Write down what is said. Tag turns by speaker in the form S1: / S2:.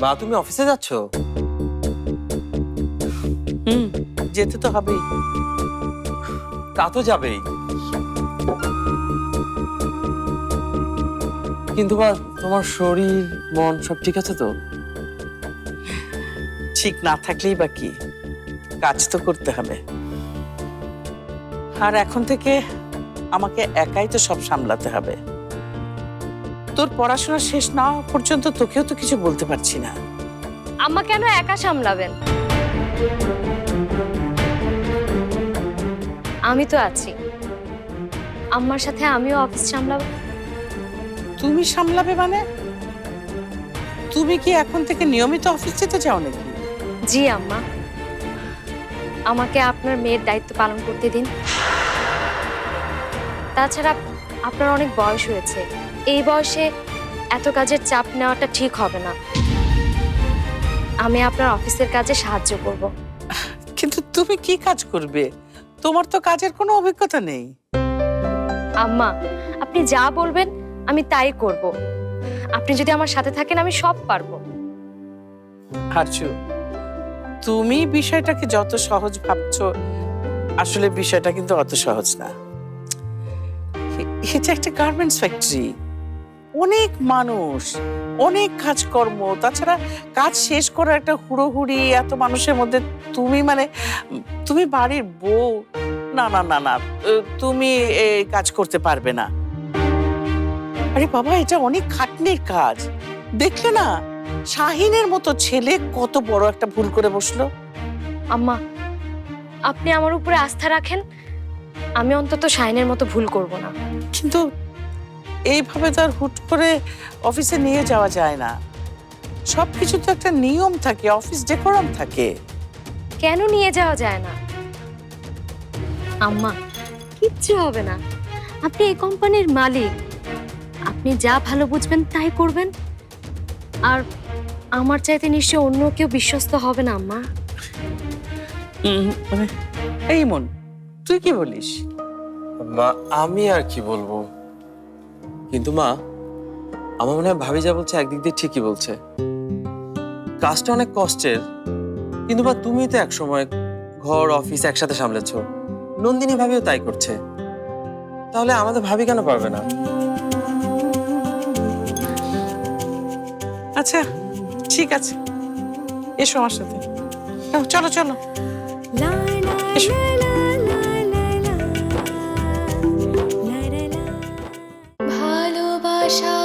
S1: বা তুমি অফিসে যাচ্ছ?
S2: হুম। যেতে তো হবেই।
S1: তা তো যাবেই। কিন্তু বা তোমার শরীর মন সব ঠিক আছে তো?
S2: ঠিক না থাকলেই বা কি? কাজ তো করতে হবে। আর এখন থেকে আমাকে একাই তো সব সামলাতে হবে। তোর পড়াশোনা শেষ না হওয়া পর্যন্ত তোকেও তো কিছু বলতে পারছি না।
S3: আম্মা কেন একা সামলাবেন? আমি তো আছি। আম্মার সাথে আমিও অফিস সামলাবো।
S2: তুমি সামলাবে মানে? তুমি কি এখন থেকে নিয়মিত অফিস যেতে চাও নাকি?
S3: জি আম্মা। আমাকে আপনার মেয়ের দায়িত্ব পালন করতে দিন। তাছাড়া আপনার অনেক বয়স হয়েছে। এই বয়সে এত কাজের চাপ নেওয়াটা ঠিক হবে না। আমি আপনার অফিসের কাজে সাহায্য করব।
S2: কিন্তু তুমি কি কাজ করবে? তোমার তো কাজের কোনো অভিজ্ঞতা নেই।
S3: আম্মা আপনি যা বলবেন আমি তাই করব। আপনি যদি আমার সাথে থাকেন আমি সব পারব।
S2: হারচু তুমি বিষয়টাকে যত সহজ ভাবছ আসলে বিষয়টা কিন্তু অত সহজ না। এটা একটা গার্মেন্টস ফ্যাক্টরি অনেক মানুষ অনেক কাজকর্ম তাছাড়া কাজ শেষ করার একটা হুড়োহুড়ি এত মানুষের মধ্যে তুমি মানে তুমি বাড়ির বউ না না না না তুমি এই কাজ করতে পারবে না। আরে বাবা এটা অনেক খাটনির কাজ। দেখলে না শাহিনের মতো ছেলে কত বড় একটা ভুল করে বসল।
S3: আম্মা আপনি আমার উপরে আস্থা রাখেন আমি অন্তত শাহিনের মতো ভুল করব না।
S2: কিন্তু এইভাবে তো আর হুট করে অফিসে নিয়ে যাওয়া যায় না। সব সবকিছু তো একটা নিয়ম থাকে অফিস ডেকোরাম থাকে।
S3: কেন নিয়ে যাওয়া যায় না? আম্মা কিচ্ছু হবে না। আপনি এই কোম্পানির মালিক। আপনি যা ভালো বুঝবেন তাই করবেন। আর আমার চাইতে নিশ্চয় অন্য কেউ বিশ্বস্ত হবে না আম্মা।
S2: মানে এই মন তুই কি বলিস?
S1: মা আমি আর কি বলব? কিন্তু মা আমার মনে হয় ভাবি যা বলছে একদিক দিয়ে ঠিকই বলছে। কাজটা অনেক কষ্টের কিন্তু বা তুমি তো একসময় ঘর অফিস একসাথে সামলেছ। নন্দিনী ভাবিও তাই করছে। তাহলে আমাদের ভাবি কেন পারবে না?
S2: আচ্ছা ঠিক আছে। এসো আমার সাথে। চলো চলো। এসো।
S3: আশা